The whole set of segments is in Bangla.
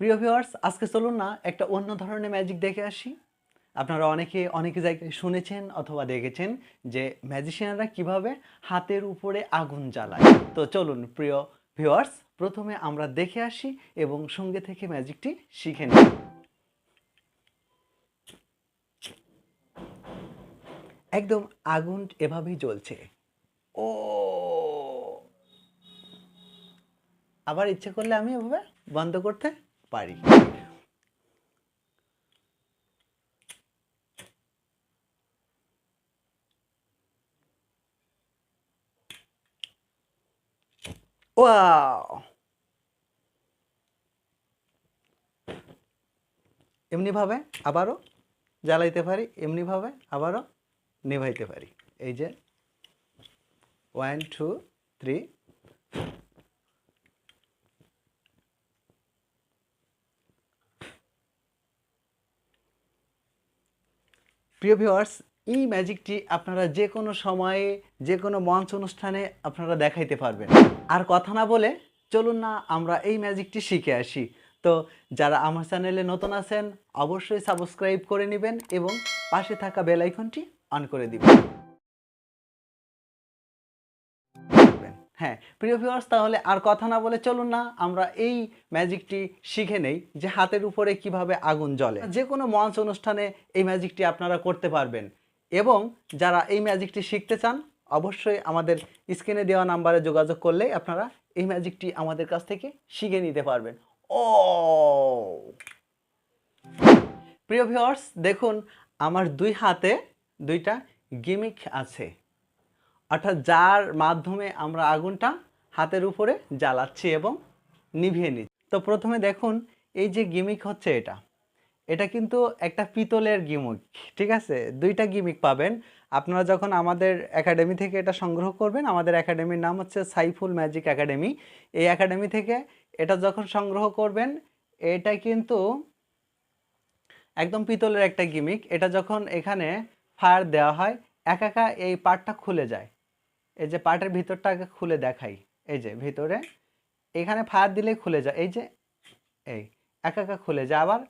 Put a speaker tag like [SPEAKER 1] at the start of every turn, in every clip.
[SPEAKER 1] প্রিয় ভিউয়ার্স আজকে চলুন না, একটা অন্য ধরনের ম্যাজিক দেখে আসি। আপনারা অনেকে, অনেক জায়গায় শুনেছেন অথবা দেখেছেন যে ম্যাজিশিয়ানরা কীভাবে হাতের উপরে আগুন জ্বালায়। তো চলুন, প্রিয় ভিউয়ার্স প্রথমে আমরা দেখে আসি এবং সঙ্গে থেকে ম্যাজিকটি শিখে নিই। একদম আগুন এভাবেই জ্বলছে। ও! আবার ইচ্ছে করলে আমি এভাবে বন্ধ করতে পারি। ওয়াও। এমনিভাবে আবারও জ্বালাইতে পারি, এমনিভাবে আবারও নেভাইতে পারি। এই যে ওয়ান টু থ্রি প্রিয় ভিওয়ার্স এই ম্যাজিকটি আপনারা যে কোনো সময়ে যে কোনো মঞ্চ অনুষ্ঠানে আপনারা দেখাইতে পারবেন। আর কথা না বলে চলুন না, আমরা এই ম্যাজিকটি শিখে আসি। তো যারা আমার চ্যানেলে নতুন আছেন, অবশ্যই সাবস্ক্রাইব করে নেবেন এবং পাশে থাকা বেল আইকনটি অন করে দিবেন। হ্যাঁ প্রিয় ভিউয়ার্স তাহলে আর কথা না বলে চলুন না, আমরা এই ম্যাজিকটি শিখে নেই যে হাতের উপরে কীভাবে আগুন জ্বলে। যে কোনো মঞ্চ অনুষ্ঠানে এই ম্যাজিকটি আপনারা করতে পারবেন। এবং যারা এই ম্যাজিকটি শিখতে চান, অবশ্যই আমাদের স্ক্রিনে দেওয়া নাম্বারে যোগাযোগ করলেই আপনারা এই ম্যাজিকটি আমাদের কাছ থেকে শিখে নিতে পারবেন। ও! প্রিয় ভিউয়ার্স দেখুন, আমার দুই হাতে দুইটা গিমিক আছে। অর্থাৎ যার মাধ্যমে আমরা আগুনটা হাতের উপরে জ্বালাচ্ছি এবং নিভিয়ে নিচ্ছি। তো প্রথমে দেখুন, এই যে গিমিক হচ্ছে এটা এটা কিন্তু একটা পিতলের গিমিক, ঠিক আছে? দুইটা গিমিক পাবেন। আপনারা যখন আমাদের একাডেমি থেকে এটা সংগ্রহ করবেন, আমাদের একাডেমির নাম হচ্ছে সাইফুল ম্যাজিক একাডেমি। এই একাডেমি থেকে এটা যখন সংগ্রহ করবেন, এটা কিন্তু একদম পিতলের একটা গিমিক। এটা যখন এখানে ফায়ার দেওয়া হয়, একা একা এই পার্টটা খুলে যায়। এই যে পার্টের ভিতরটা আগে খুলে দেখাই। এই যে ভিতরে, এখানে ফায়ার দিলেই খুলে যায়। এই যে, এই, একা একা খুলে যায়। আবার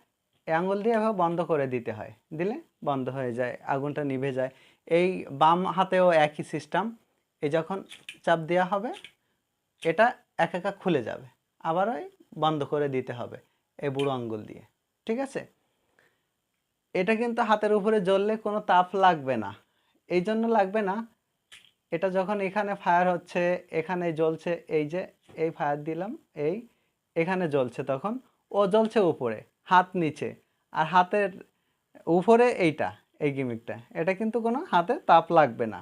[SPEAKER 1] আঙুল দিয়ে এভাবে বন্ধ করে দিতে হয়। দিলে বন্ধ হয়ে যায়, আগুনটা নিভে যায়। এই বাম হাতেও একই সিস্টেম এই যখন চাপ দেওয়া হবে, এটা এক একা খুলে যাবে। আবার ওই বন্ধ করে দিতে হবে, এই বুড়ো আঙ্গুল দিয়ে। ঠিক আছে? এটা কিন্তু হাতের উপরে জ্বললে কোনো তাপ লাগবে না। এই জন্য লাগবে না এটা যখন এখানে ফায়ার হচ্ছে, এখানে জ্বলছে, এই যে, এই ফায়ার দিলাম, এই, এখানে জ্বলছে তখন, ও জ্বলছে উপরে, হাত নিচে, আর হাতের উপরে এইটা, এই গিমিকটা এটা কিন্তু কোনো হাতে তাপ লাগবে না।